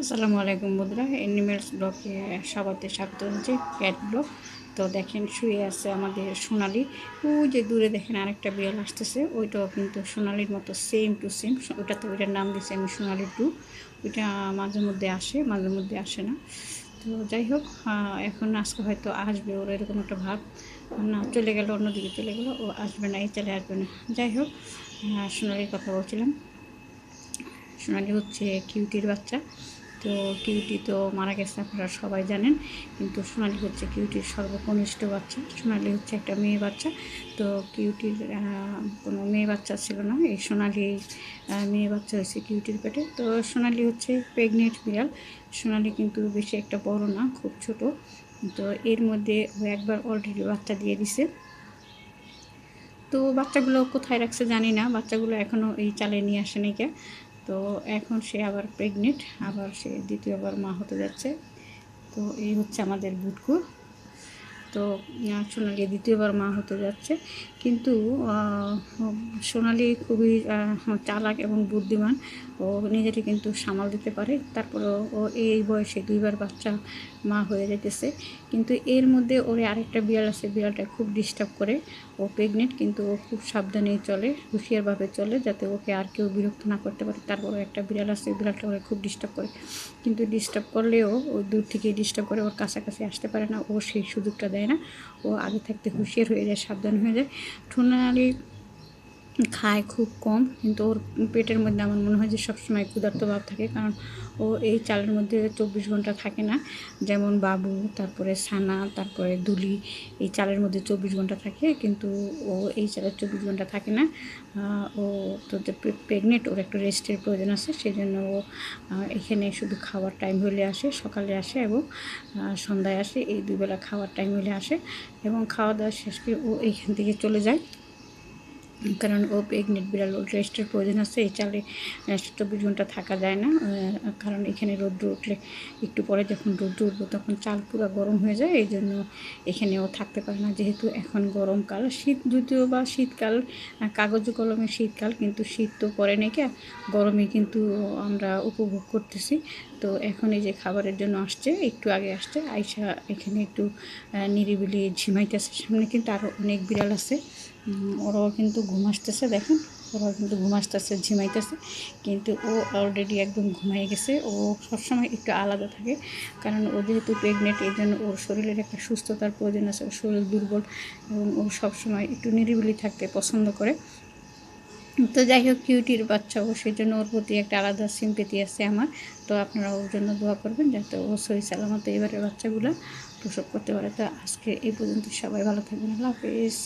আসসালামু আলাইকুম বন্ধুরা এনিমেলস ব্লকে সবাইকে স্বাগত জানাচ্ছি ক্যাট ব্লক তো দেখেন, শুয়ে আছে আমাদের সোনালি। ওই যে দূরে দেখেন আরেকটা বিড়াল আসতেছে, ওইটাও কিন্তু সোনালির মতো সেম টু সেম ওইটা তো ওইটার নাম দিয়েছে আমি সোনালি টু। ওইটা মাঝে মধ্যে আসে, মাঝে মধ্যে আসে না। তো যাই হোক এখন আজকে হয়তো আসবে ওর এরকম একটা ভাব। না, চলে গেল, অন্যদিকে চলে গেলো, ও আসবে না, এই চলে আসবে না। যাই হোক সোনালির কথা বলছিলাম। সোনালি হচ্ছে কিউটির বাচ্চা। তো কিউটি তো মারা গেছে আপনারা সবাই জানেন। কিন্তু সোনালি হচ্ছে কিউটির সর্বকনিষ্ঠ বাচ্চা। সোনালি হচ্ছে একটা মেয়ে বাচ্চা। তো কিউটির কোনো মেয়ে বাচ্চা ছিল না। এই সোনালি মেয়ে বাচ্চা হয়েছে কিউটির পেটে। তো সোনালি হচ্ছে প্রেগনেন্ট বিড়াল। সোনালি কিন্তু বেশি একটা বড় না, খুব ছোট। তো এর মধ্যে ও একবার অলরেডি বাচ্চা দিয়ে দিছে। তো বাচ্চাগুলো কোথায় রাখছে জানি না। বাচ্চাগুলো এখনও এই চালে নিয়ে আসেনি কে। তো এখন সে আবার প্রেগনেন্ট আবার সে দ্বিতীয়বার মা হতে যাচ্ছে। তো এই হচ্ছে আমাদের বুটকু তো সোনালি দ্বিতীয়বার মা হতে যাচ্ছে। কিন্তু সোনালি খুবই চালাক এবং বুদ্ধিমান। ও নিজেকে কিন্তু সামাল দিতে পারে। তারপরে ও এই বয়সে দুইবার বাচ্চা মা হয়ে যেতেছে। কিন্তু এর মধ্যে ওর আরেকটা বিড়াল আছে। বিড়ালটা খুব ডিস্টার্ব করে। ও প্রেগনেন্ট কিন্তু ও খুব সাবধানে চলে, হুঁশিয়ারভাবে চলে, যাতে ওকে আর কেউ বিরক্ত না করতে পারে। তারপরে একটা বিড়াল আছে। বিড়ালটা ওরে খুব ডিস্টার্ব করে। কিন্তু ডিস্টার্ব করলেও ও দূর থেকে ডিস্টার্ব করে। ওর কাছাকাছি আসতে পারে না। ও সেই সুযোগটা দেয় না। ও আগে থাকতে হুঁশিয়ার হয়ে যায় সাবধান হয়ে যায়। ঠোনালি খায় খুব কম, কিন্তু ওর পেটের মধ্যে আমার মনে হয় যে সবসময় ক্ষুধার্ত ভাব থাকে, কারণ ও এই চালের মধ্যে চব্বিশ ঘণ্টা থাকে না। যেমন বাবু, তারপরে সানা, তারপরে দুলি, এই চালের মধ্যে চব্বিশ ঘণ্টা থাকে, কিন্তু ও এই চালের চব্বিশ ঘণ্টা থাকে না। ও তো প্রেগনেন্ট ওর একটু রেস্টের প্রয়োজন আছে সেই জন্য ও এখানে শুধু খাওয়ার টাইম হলে আসে, সকালে আসে এবং সন্ধ্যায় আসে, এই দুবেলা খাওয়ার টাইম হলে আসে এবং খাওয়া দাওয়া শেষ করে ও এইখান থেকে চলে যায়। কারণ ও প্রেগনেন্ট বিড়াল, ওর রেস্টের প্রয়োজন আছে, এই চালে চব্বিশ ঘণ্টা থাকা যায় না কারণ এখানে রৌদ্র উঠলে একটু পরে যখন রৌদ্র উঠবো তখন চাল পুরো গরম হয়ে যায়, এই জন্য এখানে ও থাকতে পারে না, যেহেতু এখন গরমকাল। শীত যদিও বা শীতকাল কাগজ কলমের শীতকাল, কিন্তু শীত তো পরে নেই কে গরমে কিন্তু আমরা উপভোগ করতেছি। তো এখন এই যে খাবারের জন্য আসছে, একটু আগে আসছে, আইসা এখানে একটু নিরিবিলি ঝিমাইতেছে। সামনে কিন্তু আরও অনেক বিড়াল আছে। ওরাও কিন্তু ঘুম আসতেছে, দেখেন। ওরাও কিন্তু ঘুম আসতেছে, ঝিমাইতেছে। কিন্তু ও অলরেডি একদম ঘুমাই গেছে। ও সবসময় একটু আলাদা থাকে। কারণ ও যেহেতু প্রেগনেন্ট এই জন্য ওর শরীরের একটা সুস্থতার প্রয়োজন আছে। ওর শরীর দুর্বল এবং ও সবসময় একটু নিরিবিলি থাকতে পছন্দ করে। তো যাই হোক কিউটির বাচ্চা ও সেই জন্য ওর প্রতি একটা আলাদা সিম্পেতি আছে আমার। তো আপনারা ওর জন্য দোয়া করবেন, যাতে ও সহি সালামত এবারের বাচ্চাগুলো প্রসব করতে পারে। তো আজকে এই পর্যন্ত সবাই ভালো থাকবেন, আল্লাহ হাফিজ।